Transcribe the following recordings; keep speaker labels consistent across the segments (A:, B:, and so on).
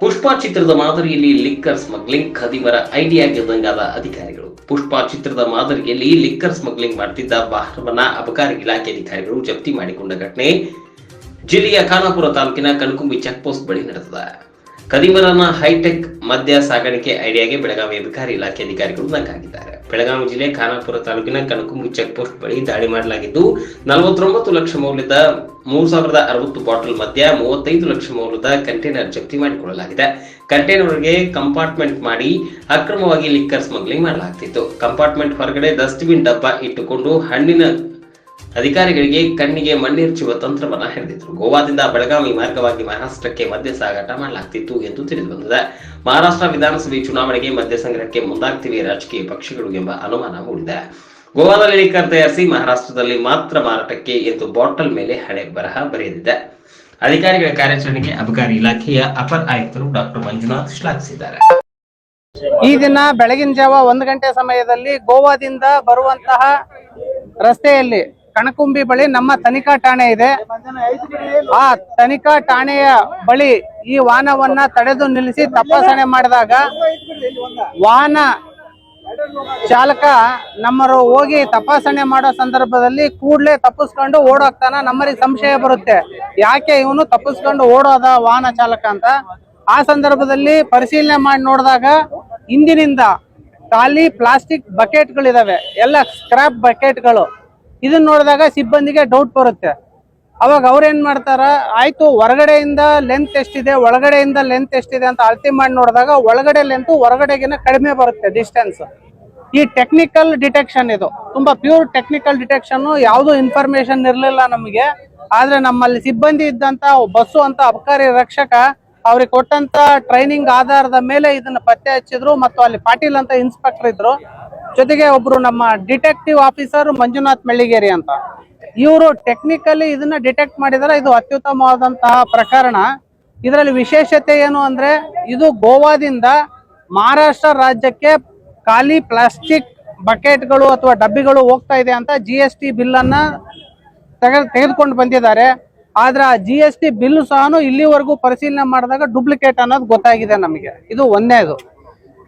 A: ಪುಷ್ಪ ಚಿತ್ರದ ಮಾದರಿಯಲ್ಲಿ liquor smuggling ಖದೀಮರ ಐಡಿಯಾ ಗೆದ್ದಂಗಾದ ಅಧಿಕಾರಿಗಳು. ಪುಷ್ಪ ಚಿತ್ರದ ಮಾದರಿಯಲ್ಲಿ ಲಿಕ್ಕರ್ ಸ್ಮಗ್ಲಿಂಗ್ ಮಾಡ್ತಿದ್ದ ವಾಹನವನ್ನ ಅಬಕಾರಿ ಇಲಾಖೆ ಅಧಿಕಾರಿಗಳು ಜಪ್ತಿ ಮಾಡಿಕೊಂಡ ಘಟನೆ ಜಿಲ್ಲೆಯ ಖಾನಾಪುರ ತಾಲೂಕಿನ ಕಣಕುಂಬಿ ಚೆಕ್ ಪೋಸ್ಟ್ ಬಳಿ ನಡೆದಿದೆ. ಖದೀಮರನ್ನ ಹೈಟೆಕ್ ಮದ್ಯ ಸಾಗಾಣಿಕೆ ಐಡಿಯಾಗೆ ಬೆಳಗಾವಿ ಅಬಕಾರಿ ಇಲಾಖೆ ಅಧಿಕಾರಿಗಳು ನಂಗಾಗಿದ್ದಾರೆ ಬೆಳಗಾವಿ ಜಿಲ್ಲೆ ಖಾನಾಪುರ ತಾಲೂಕಿನ ಕನಕುಂಬಿ ಚೆಕ್ ಪೋಸ್ಟ್ ಬಳಿ ದಾಳಿ ಮಾಡಲಾಗಿದ್ದು, ನಲವತ್ತೊಂಬತ್ತು ಲಕ್ಷ ಮೌಲ್ಯದ ಮೂರು ಸಾವಿರದ ಅರವತ್ತು ಬಾಟಲ್ ಮದ್ಯ, ಮೂವತ್ತೈದು ಲಕ್ಷ ಮೌಲ್ಯದ ಕಂಟೈನರ್ ಜಪ್ತಿ ಮಾಡಿಕೊಳ್ಳಲಾಗಿದೆ. ಕಂಟೈನರ್ಗೆ ಕಂಪಾರ್ಟ್ಮೆಂಟ್ ಮಾಡಿ ಅಕ್ರಮವಾಗಿ ಲಿಕ್ಕರ್ ಸ್ಮಗ್ಲಿಂಗ್ ಮಾಡಲಾಗ್ತಿತ್ತು. ಕಂಪಾರ್ಟ್ಮೆಂಟ್ ಹೊರಗಡೆ ಡಸ್ಟ್ಬಿನ್ ಡಬ್ಬ ಇಟ್ಟುಕೊಂಡು ಹಣ್ಣಿನ ಅಧಿಕಾರಿಗಳಿಗೆ ಕಣ್ಣಿಗೆ ಮಣ್ಣಿರ್ಚುವ ತಂತ್ರವನ್ನ ಹಿಡಿದಿದ್ರು ಗೋವಾದಿಂದ ಬೆಳಗಾವಿ ಮಾರ್ಗವಾಗಿ ಮಹಾರಾಷ್ಟ್ರಕ್ಕೆ ಮದ್ಯ ಸಾಗಾಟ ಮಾಡಲಾಗ್ತಿತ್ತು ಎಂದು ತಿಳಿದು ಬಂದಿದೆ. ಮಹಾರಾಷ್ಟ್ರ ವಿಧಾನಸಭೆ ಚುನಾವಣೆಗೆ ಮದ್ಯ ಸಂಗ್ರಹಕ್ಕೆ ಮುಂದಾಗ್ತಿವೆ ರಾಜಕೀಯ ಪಕ್ಷಗಳು ಎಂಬ ಅನುಮಾನ ಮೂಡಿದೆ. ಗೋವಾದಲ್ಲಿ ಲಿಕ್ಕರ್ ತಯಾರಿಸಿ ಮಹಾರಾಷ್ಟ್ರದಲ್ಲಿ ಮಾತ್ರ ಮಾರಾಟಕ್ಕೆ ಎಂದು ಬಾಟಲ್ ಮೇಲೆ ಹಣೆ ಬರಹ ಬರೆದಿದೆ ಅಧಿಕಾರಿಗಳ ಕಾರ್ಯಾಚರಣೆಗೆ ಅಬಕಾರಿ ಇಲಾಖೆಯ ಅಪರ ಆಯುಕ್ತರು ಡಾಕ್ಟರ್ ಮಂಜುನಾಥ್ ಶ್ಲಾಘಿಸಿದ್ದಾರೆ.
B: ಈ ದಿನ ಬೆಳಗಿನ ಜಾವ ಒಂದು ಗಂಟೆ ಸಮಯದಲ್ಲಿ ಗೋವಾದಿಂದ ಬರುವಂತಹ ರಸ್ತೆಯಲ್ಲಿ ಕಣಕುಂಬಿ ಬಳಿ ನಮ್ಮ ತನಿಖಾ ಠಾಣೆ ಇದೆ. ಆ ತನಿಖಾ ಠಾಣೆಯ ಬಳಿ ಈ ವಾಹನವನ್ನ ತಡೆದು ನಿಲ್ಲಿಸಿ ತಪಾಸಣೆ ಮಾಡಿದಾಗ ವಾಹನ ಚಾಲಕ ನಮ್ಮರು ಹೋಗಿ ತಪಾಸಣೆ ಮಾಡೋ ಸಂದರ್ಭದಲ್ಲಿ ಕೂಡ್ಲೇ ತಪ್ಪಿಸ್ಕೊಂಡು ಓಡೋಗ್ತಾನ. ನಮ್ಮರಿಗೆ ಸಂಶಯ ಬರುತ್ತೆ. ಯಾಕೆ ಇವನು ತಪ್ಪಿಸ್ಕೊಂಡು ಓಡೋದ ವಾಹನ ಚಾಲಕ ಅಂತ? ಆ ಸಂದರ್ಭದಲ್ಲಿ ಪರಿಶೀಲನೆ ಮಾಡಿ ನೋಡಿದಾಗ ಹಿಂದಿನಿಂದ ಖಾಲಿ ಪ್ಲಾಸ್ಟಿಕ್ ಬಕೆಟ್ಗಳಿದಾವೆ. ಎಲ್ಲ ಸ್ಕ್ರಾಪ್ ಬಕೆಟ್ಗಳು. ಇದನ್ನ ನೋಡಿದಾಗ ಸಿಬ್ಬಂದಿಗೆ ಡೌಟ್ ಬರುತ್ತೆ. ಅವಾಗ ಅವ್ರೇನ್ ಮಾಡ್ತಾರ, ಆಯ್ತು, ಹೊರಗಡೆಯಿಂದ ಲೆಂತ್ ಎಷ್ಟಿದೆ, ಒಳಗಡೆಯಿಂದ ಲೆಂತ್ ಎಷ್ಟಿದೆ ಅಂತ ಅಳತೆ ಮಾಡಿ ನೋಡಿದಾಗ ಒಳಗಡೆ ಲೆಂತ್ ಹೊರಗಡೆಗಿನ ಕಡಿಮೆ ಬರುತ್ತೆ ಡಿಸ್ಟೆನ್ಸ್ ಈ ಟೆಕ್ನಿಕಲ್ ಡಿಟೆಕ್ಷನ್ ಇದು. ತುಂಬಾ ಪ್ಯೂರ್ ಟೆಕ್ನಿಕಲ್ ಡಿಟೆಕ್ಷನ್ ಯಾವುದು ಇನ್ಫಾರ್ಮೇಶನ್ ಇರಲಿಲ್ಲ ನಮಗೆ. ಆದ್ರೆ ನಮ್ಮಲ್ಲಿ ಸಿಬ್ಬಂದಿ ಇದ್ದಂತ, ಬಸ್ಸು ಅಂತ ಅಬಕಾರಿ ರಕ್ಷಕ ಅವ್ರಿಗೆ ಕೊಟ್ಟಂತ ಟ್ರೈನಿಂಗ್ ಆಧಾರದ ಮೇಲೆ ಇದನ್ನ ಪತ್ತೆ ಹಚ್ಚಿದ್ರು ಮತ್ತು ಅಲ್ಲಿ ಪಾಟೀಲ್ ಅಂತ ಇನ್ಸ್ಪೆಕ್ಟರ್ ಇದ್ರು. ಜೊತೆಗೆ ಒಬ್ರು ನಮ್ಮ ಡಿಟೆಕ್ಟಿವ್ ಆಫೀಸರ್ ಮಂಜುನಾಥ್ ಮೆಳ್ಳಿಗೇರಿ ಅಂತ. ಇವರು ಟೆಕ್ನಿಕಲಿ ಇದನ್ನ ಡಿಟೆಕ್ಟ್ ಮಾಡಿದರೆ, ಇದು ಅತ್ಯುತ್ತಮವಾದಂತಹ ಪ್ರಕರಣ. ಇದರಲ್ಲಿ ವಿಶೇಷತೆ ಏನು ಅಂದ್ರೆ, ಇದು ಗೋವಾದಿಂದ ಮಹಾರಾಷ್ಟ್ರ ರಾಜ್ಯಕ್ಕೆ ಖಾಲಿ ಪ್ಲಾಸ್ಟಿಕ್ ಬಕೆಟ್ಗಳು ಅಥವಾ ಡಬ್ಬಿಗಳು ಹೋಗ್ತಾ ಇದೆ ಅಂತ ಜಿ ಎಸ್ ಟಿ ಬಿಲ್ ಅನ್ನ ತೆಗೆ ತೆಗೆದುಕೊಂಡು ಬಂದಿದ್ದಾರೆ. ಆದ್ರೆ ಆ ಜಿ ಎಸ್ ಟಿ ಬಿಲ್ ಸಹ ಇಲ್ಲಿವರೆಗೂ ಪರಿಶೀಲನೆ ಮಾಡಿದಾಗ ಡೂಪ್ಲಿಕೇಟ್ ಅನ್ನೋದು ಗೊತ್ತಾಗಿದೆ ನಮಗೆ. ಇದು ಒಂದನೇದು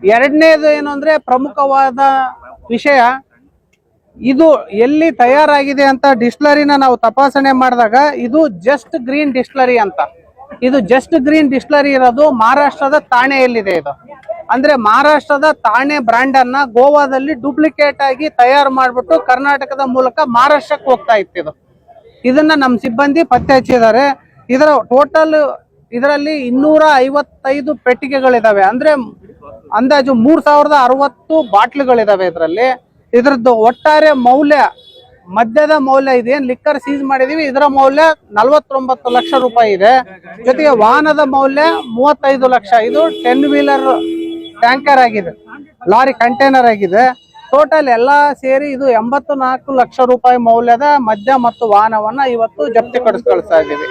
B: ಎರಡನೇದು ಏನು ಅಂದ್ರೆ ಪ್ರಮುಖವಾದ ವಿಷಯ, ಇದು ಎಲ್ಲಿ ತಯಾರಾಗಿದೆ ಅಂತ ಡಿಸ್ಲರಿನ ನಾವು ತಪಾಸಣೆ ಮಾಡಿದಾಗ ಇದು ಜಸ್ಟ್ ಗ್ರೀನ್ ಡಿಸ್ಲರಿ ಅಂತ. ಇದು ಜಸ್ಟ್ ಗ್ರೀನ್ ಡಿಸ್ಲರಿ ಇರೋದು ಮಹಾರಾಷ್ಟ್ರದ ತಾಣೆಯಲ್ಲಿದೆ ಇದು. ಅಂದ್ರೆ ಮಹಾರಾಷ್ಟ್ರದ ತಾಣೆ ಬ್ರ್ಯಾಂಡ್ ಅನ್ನ ಗೋವಾದಲ್ಲಿ ಡೂಪ್ಲಿಕೇಟ್ ಆಗಿ ತಯಾರು ಮಾಡಿಬಿಟ್ಟು ಕರ್ನಾಟಕದ ಮೂಲಕ ಮಹಾರಾಷ್ಟ್ರಕ್ಕೆ ಹೋಗ್ತಾ ಇತ್ತು ಇದು. ಇದನ್ನ ನಮ್ಮ ಸಿಬ್ಬಂದಿ ಪತ್ತೆ ಹಚ್ಚಿದ್ದಾರೆ. ಇದರ ಟೋಟಲ್ ಇದರಲ್ಲಿ ಇನ್ನೂರ ಐವತ್ತೈದು ಪೆಟ್ಟಿಗೆಗಳಿದಾವೆ. ಅಂದ್ರೆ ಅಂದಾಜು ಮೂರ್ ಸಾವಿರದ ಅರವತ್ತು ಬಾಟ್ಲುಗಳಿದಾವೆ ಇದರಲ್ಲಿ. ಇದರದ್ದು ಒಟ್ಟಾರೆ ಮೌಲ್ಯ, ಮದ್ಯದ ಮೌಲ್ಯ ಇದೆ. ಲಿಕ್ಕರ್ ಸೀಸ್ ಮಾಡಿದೀವಿ. ಇದರ ಮೌಲ್ಯ ನಲವತ್ತೊಂಬತ್ತು ಲಕ್ಷ ರೂಪಾಯಿ ಇದೆ. ಜೊತೆಗೆ ವಾಹನದ ಮೌಲ್ಯ ಮೂವತ್ತೈದು ಲಕ್ಷ. ಇದು ಟೆನ್ ವೀಲರ್ ಟ್ಯಾಂಕರ್ ಆಗಿದೆ. ಲಾರಿ ಕಂಟೈನರ್ ಆಗಿದೆ. ಟೋಟಲ್ ಎಲ್ಲಾ ಸೇರಿ ಇದು ಎಂಬತ್ತು ನಾಲ್ಕು ಲಕ್ಷ ರೂಪಾಯಿ ಮೌಲ್ಯದ ಮದ್ಯ ಮತ್ತು ವಾಹನವನ್ನ ಇವತ್ತು ಜಪ್ತಿ ಪಡಿಸ್ಕೊಳ್ತಾ ಇದ್ದೀವಿ